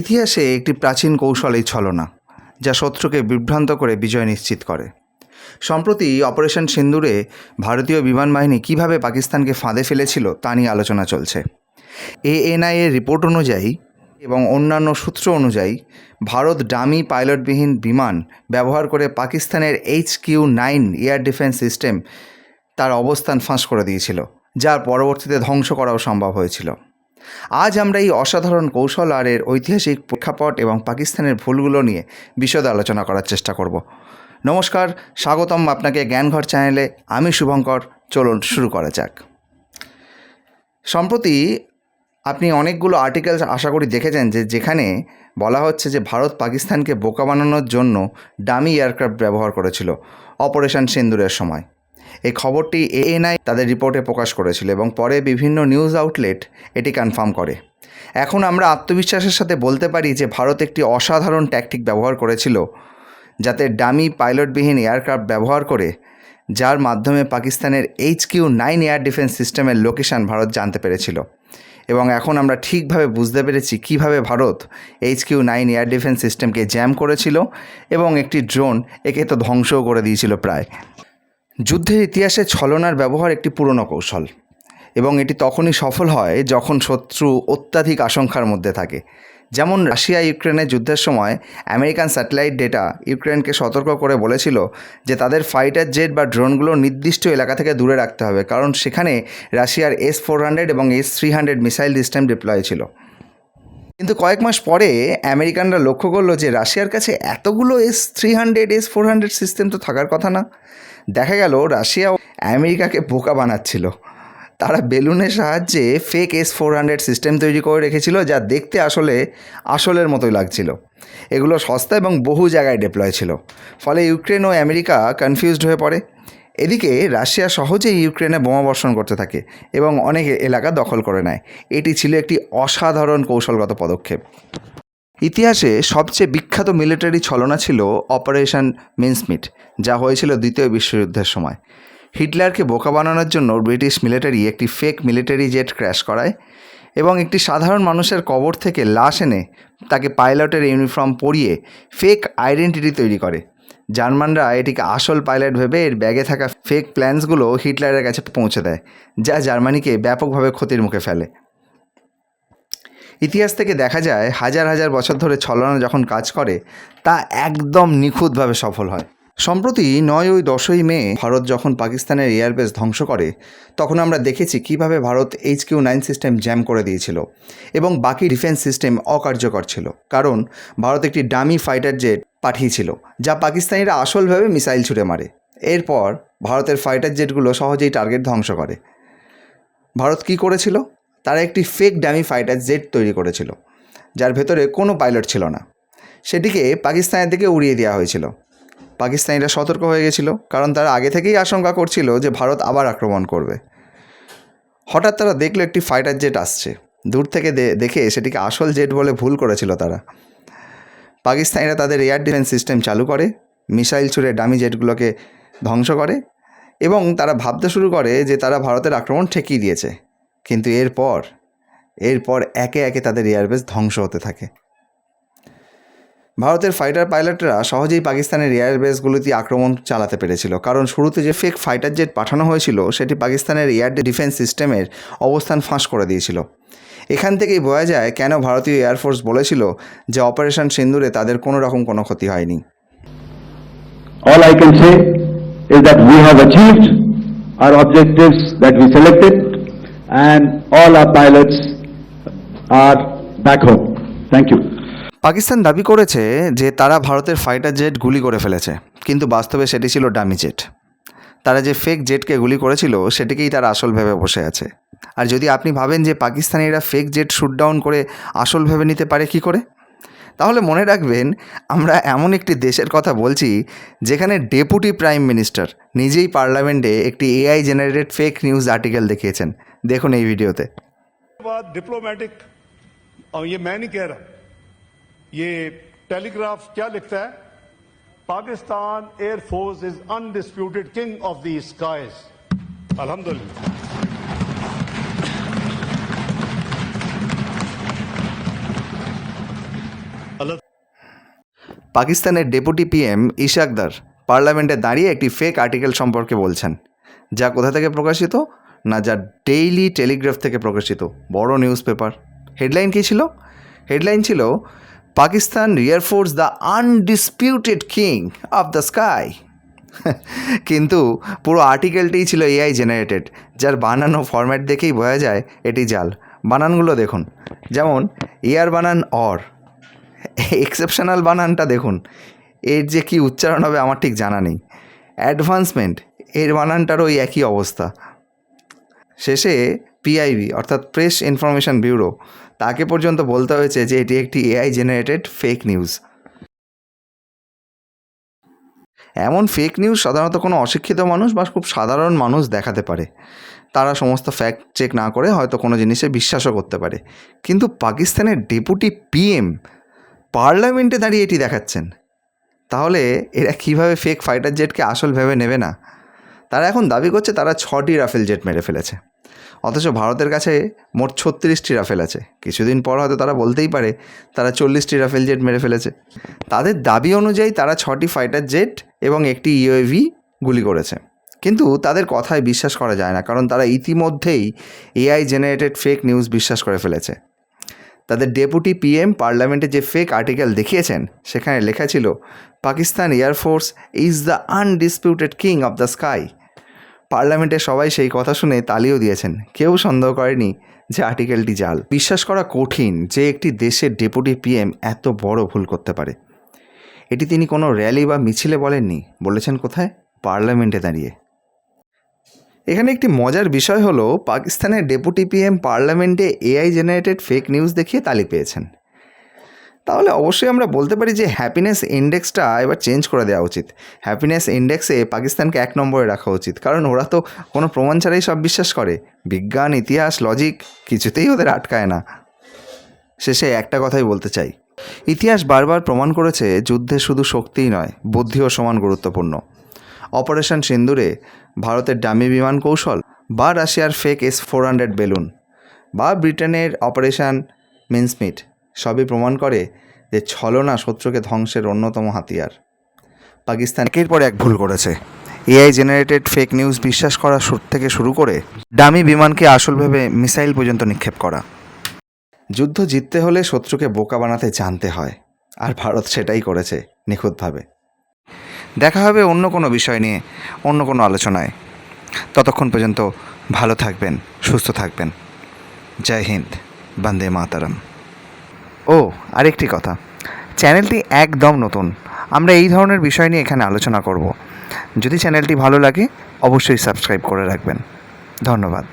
ইতিহাসে একটি প্রাচীন কৌশল এই ছলনা, যা শত্রুকে বিভ্রান্ত করে বিজয় নিশ্চিত করে। সম্প্রতি অপারেশন সিন্দুরে ভারতীয় বিমান বাহিনী কীভাবে পাকিস্তানকে ফাঁদে ফেলেছিল তা নিয়ে আলোচনা চলছে। এএনআই এর রিপোর্ট অনুযায়ী এবং অন্যান্য সূত্র অনুযায়ী, ভারত ডামি পাইলটবিহীন বিমান ব্যবহার করে পাকিস্তানের H Q nine air defence system তার অবস্থান ফাঁস করে দিয়েছিল, যার পরবর্তীতে ধ্বংস করাও সম্ভব হয়েছিল। আজ আমরা এই অসাধারণ কৌশল আর এর ঐতিহাসিক প্রেক্ষাপট এবং পাকিস্তানের ভুলগুলো নিয়ে বিশদ আলোচনা করার চেষ্টা করব। নমস্কার, স্বাগতম আপনাকে জ্ঞানঘর চ্যানেলে। আমি শুভঙ্কর, চলুন শুরু করা যাক। সম্প্রতি আপনি অনেকগুলো আর্টিকেলস আশা করি দেখেছেন যে যেখানে বলা হচ্ছে যে ভারত পাকিস্তানকে বোকা বানানোর জন্য ডামি এয়ারক্রাফট ব্যবহার করেছিল অপারেশন সিন্দুরের সময়। এই খবরটি এএনআই তাদের রিপোর্টে প্রকাশ করেছিল এবং পরে বিভিন্ন নিউজ আউটলেট এটি কনফার্ম করে। এখন আমরা আত্মবিশ্বাসের সাথে বলতে পারি যে ভারত একটি অসাধারণ ট্যাকটিক ব্যবহার করেছিল, যাতে ডামি পাইলটবিহীন এয়ারক্রাফট ব্যবহার করে, যার মাধ্যমে পাকিস্তানের H Q nine air defence সিস্টেমের লোকেশান ভারত জানতে পেরেছিল। এবং এখন আমরা ঠিকভাবে বুঝতে পেরেছি কীভাবে Bharat H Q nine air defence সিস্টেমকে জ্যাম করেছিল এবং একটি ড্রোন একে তো ধ্বংসও করে দিয়েছিল প্রায়। যুদ্ধের ইতিহাসে ছলনার ব্যবহার একটি পুরনো কৌশল এবং এটি তখনই সফল হয় যখন শত্রু অত্যাধিক আশঙ্কার মধ্যে থাকে। যেমন রাশিয়া ইউক্রেনের যুদ্ধের সময় আমেরিকান স্যাটেলাইট ডেটা ইউক্রেনকে সতর্ক করে বলেছিল যে তাদের ফাইটার জেট বা ড্রোনগুলো নির্দিষ্ট এলাকা থেকে দূরে রাখতে হবে, কারণ সেখানে রাশিয়ার এস ফোর হান্ড্রেড এবং S three hundred missile system deploy ছিল। কিন্তু কয়েক মাস পরে আমেরিকানরা লক্ষ্য করল যে রাশিয়ার কাছে এতগুলো S three hundred, S four hundred system তো থাকার কথা না। দেখা গেল রাশিয়া আমেরিকাকে বোকা বানাচ্ছিল। তারা বেলুনের সাহায্যে fake S four hundred system তৈরি করে রেখেছিল যা দেখতে আসলে আসলের মতোই লাগছিল। এগুলো সস্তা এবং বহু জায়গায় ডিপ্লয় ছিল। ফলে ইউক্রেন ও আমেরিকা কনফিউজড হয়ে পড়ে। এদিকে রাশিয়া সহজেই ইউক্রেনে বোমা বর্ষণ করতে থাকে এবং অনেক এলাকা দখল করে নেয়। এটি ছিল একটি অসাধারণ কৌশলগত পদক্ষেপ। ইতিহাসে সবচেয়ে বিখ্যাত মিলিটারি ছলনা ছিল অপারেশন মিন্সমিট, যা হয়েছিল দ্বিতীয় বিশ্বযুদ্ধের সময়। হিটলারকে বোকা বানানোর জন্য ব্রিটিশ মিলিটারি একটি ফেক মিলিটারি জেট ক্র্যাশ করায় এবং একটি সাধারণ মানুষের কবর থেকে লাশ এনে তাকে পাইলটের ইউনিফর্ম পরিয়ে ফেক আইডেন্টিটি তৈরি করে। জার্মানরা এটিকে আসল পাইলট ভেবে এর ব্যাগে থাকা ফেক প্ল্যান্সগুলো হিটলারের কাছে পৌঁছে দেয়, যা জার্মানিকে ব্যাপকভাবে ক্ষতির মুখে ফেলে। ইতিহাস থেকে দেখা যায়, হাজার হাজার বছর ধরে ছলনা যখন কাজ করে, তা একদম নিখুঁতভাবে সফল হয়। সম্প্রতি নয় ওই দশই মে, ভারত যখন পাকিস্তানের এয়ারবেস ধ্বংস করে, তখন আমরা দেখেছি কীভাবে Bharat H Q nine system jam করে দিয়েছিল এবং বাকি ডিফেন্স সিস্টেম অকার্যকর ছিল। কারণ, ভারত একটি ডামি ফাইটার জেট পাঠিয়েছিল, যা পাকিস্তানিরা আসলভাবে মিসাইল ছুড়ে মারে। এরপর, ভারতের ফাইটার জেটগুলো সহজেই টার্গেট ধ্বংস করে। ভারত কী করেছিল? তারা একটি ফেক ডামি ফাইটার জেট তৈরি করেছিল, যার ভেতরে কোনো পাইলট ছিল না। সেটিকে পাকিস্তানের দিকে উড়িয়ে দেওয়া হয়েছিল। পাকিস্তানিরা সতর্ক হয়ে গেছিল, কারণ তারা আগে থেকেই আশঙ্কা করছিল যে ভারত আবার আক্রমণ করবে। হঠাৎ তারা দেখল একটি ফাইটার জেট আসছে। দূর থেকে দেখে সেটিকে আসল জেট বলে ভুল করেছিল তারা। পাকিস্তানিরা তাদের এয়ার ডিফেন্স সিস্টেম চালু করে, মিসাইল ছুড়ে ডামি জেটগুলোকে ধ্বংস করে, এবং তারা ভাবতে শুরু করে যে তারা ভারতের আক্রমণ ঠেকিয়ে দিয়েছে। কিন্তু এরপর এরপর একে একে তাদের এয়ারবেস ধ্বংস হতে থাকে। ভারতের ফাইটার পাইলটরা সহজেই পাকিস্তানের এয়ারবেসগুলিতে আক্রমণ চালাতে পেরেছিল। কারণ শুরুতে যে ফেক ফাইটার জেট পাঠানো হয়েছিল, সেটি পাকিস্তানের এয়ার ডিফেন্স সিস্টেমের অবস্থান ফাঁস করে দিয়েছিল। এখান থেকেই বোঝা যায় কেন ভারতীয় এয়ারফোর্স বলেছিল যে অপারেশন সিন্দুরে তাদের কোনো রকম কোনো ক্ষতি হয়নি। All I can say is that we have achieved our objectives that we selected and all our pilots are back home. Thank you. Pakistan দাবি করেছে যে তারা ভারতের ফাইটার জেট গুলি করে ফেলেছে, কিন্তু বাস্তবে সেটি ছিল ডামি জেট তারা যে ফেক জেটকে গুলি করেছিল, সেটিকেই তারা আসল ভেবে বসে আছে আর যদি আপনি ভাবেন যে পাকিস্তানিরা ফেক জেট শুট ডাউন করে আসল ভেবে নিতে পারে কি করে তাহলে মনে রাখবেন, আমরা এমন একটি দেশের কথা বলছি, যেখানে ডেপুটি প্রাইম মিনিস্টার নিজেই পার্লামেন্টে একটি AI generated fake news article দেখিয়েছেন দেখুন এই ভিডিওতে बाद डिप्लोमेटिक और ये मैं नहीं कह रहा ये टेलीग्राफ क्या लिखता है Pakistan air force is undisputed king of the skies अल्हम्दुलिल्लाह পাকিস্তানের ডেপুটি পিএম ইশাকদার পার্লামেন্টে দাঁড়িয়ে একটি ফেক আর্টিকেল সম্পর্কে বলছেন যা কোথা থেকে প্রকাশিত না যা ডেইলি টেলিগ্রাফ থেকে প্রকাশিত, বড় নিউজ পেপার হেডলাইন কী ছিল? হেডলাইন ছিল, Pakistan air force the undisputed king of the sky কিন্তু পুরো আর্টিকেলটিই ছিল এআই জেনারেটেড যার বানানো ফরম্যাট দেখেই বোঝা যায় এটি জাল। বানানগুলো দেখুন। যেমন, এয়ার বানান অর এক্সেপশনাল বানানটা দেখুন। এর যে কি উচ্চারণ হবে আমার ঠিক জানা নেই। অ্যাডভান্সমেন্ট এর বানানটারও ওই একই অবস্থা। শেষে পিআইবি অর্থাৎ প্রেস ইনফরমেশন ব্যুরো তাকে পর্যন্ত বলতে হয়েছে যে এটি একটি এআই জেনারেটেড ফেক নিউজ এমন ফেক নিউজ সাধারণত কোনো অশিক্ষিত মানুষ বা খুব সাধারণ মানুষ দেখাতে পারে। তারা সমস্ত ফ্যাক্ট চেক না করে হয়তো কোনো জিনিসে বিশ্বাসও করতে পারে। কিন্তু পাকিস্তানের ডেপুটি পিএম পার্লামেন্টে দাঁড়িয়ে এটি দেখাচ্ছেন। তাহলে এরা কীভাবে ফেক ফাইটার জেটকে আসল ভেবে নেবে না? তারা এখন দাবি করছে তারা ছটি রাফেল জেট মেরে ফেলেছে। অথচ ভারতের কাছে মোট ছত্রিশটি রাফেল আছে। কিছুদিন পর হয়তো তারা বলতেই পারে তারা চল্লিশটি রাফেল জেট মেরে ফেলেছে। তাদের দাবি অনুযায়ী তারা ছটি ফাইটার জেট এবং একটি ইউএভি গুলি করেছে। কিন্তু তাদের কথায় বিশ্বাস করা যায় না, কারণ তারা ইতিমধ্যেই এআই জেনারেটেড ফেক নিউজ বিশ্বাস করে ফেলেছে। তাদের ডেপুটি পিএম পার্লামেন্টে যে ফেক আর্টিকেল দেখিয়েছেন, সেখানে লেখা ছিল, Pakistan air force is the undisputed king of the sky পার্লামেন্টে সবাই সেই কথা শুনে তালিও দিয়েছেন। কেউ সন্দেহ করেনি যে আর্টিকেলটি জাল। বিশ্বাস করা কঠিন যে একটি দেশের ডেপুটি পিএম এত বড় ভুল করতে পারে। এটি তিনি কোনো র্যালি বা মিছিলে বলেননি, বলেছেন কোথায়? পার্লামেন্টে দাঁড়িয়ে। এখানে একটি মজার বিষয় হলো, পাকিস্তানের ডেপুটি পিএম পার্লামেন্টে এআই জেনারেটেড ফেক নিউজ দেখিয়ে তালি পেয়েছেন। তাহলে অবশ্যই আমরা বলতে পারি যে হ্যাপিনেস ইন্ডেক্সটা এবার চেঞ্জ করে দেওয়া উচিত। হ্যাপিনেস ইন্ডেক্সে পাকিস্তানকে এক নম্বরে রাখা উচিত। কারণ ওরা তো কোনো প্রমাণ ছাড়াই সব বিশ্বাস করে। বিজ্ঞান, ইতিহাস লজিক কিছুতেই ওদের আটকায় না। শেষে একটা কথাই বলতে চাই। ইতিহাস বারবার প্রমাণ করেছে যুদ্ধে শুধু শক্তিই নয়, বুদ্ধিও সমান গুরুত্বপূর্ণ। অপারেশন সিন্দুরে ভারতের ডামি বিমান কৌশল বা রাশিয়ার fake S four hundred balloon বা ব্রিটেনের অপারেশন মিনসমিট সবই প্রমাণ করে যে ছলনা শত্রুকে ধ্বংসের অন্যতম হাতিয়ার। পাকিস্তান একের পর এক ভুল করেছে। এআই জেনারেটেড ফেক নিউজ বিশ্বাস করা শুরু থেকে শুরু করে দামি বিমানকে আসল ভেবে মিসাইল পর্যন্ত নিক্ষেপ করা। যুদ্ধ জিততে হলে শত্রুকে বোকা বানাতে জানতে হয়, আর ভারত সেটাই করেছে নিখুঁতভাবে। দেখা হবে অন্য কোনো বিষয় নিয়ে, অন্য কোনো আলোচনায়। ততক্ষণ পর্যন্ত ভালো থাকবেন, সুস্থ থাকবেন। জয় হিন্দ, বন্দে মাতারাম। ও, আরেকটি কথা। চ্যানেলটি একদম নতুন। আমরা এই ধরনের বিষয় নিয়ে এখানে আলোচনা করব। যদি চ্যানেলটি ভালো লাগে, অবশ্যই সাবস্ক্রাইব করে রাখবেন। ধন্যবাদ।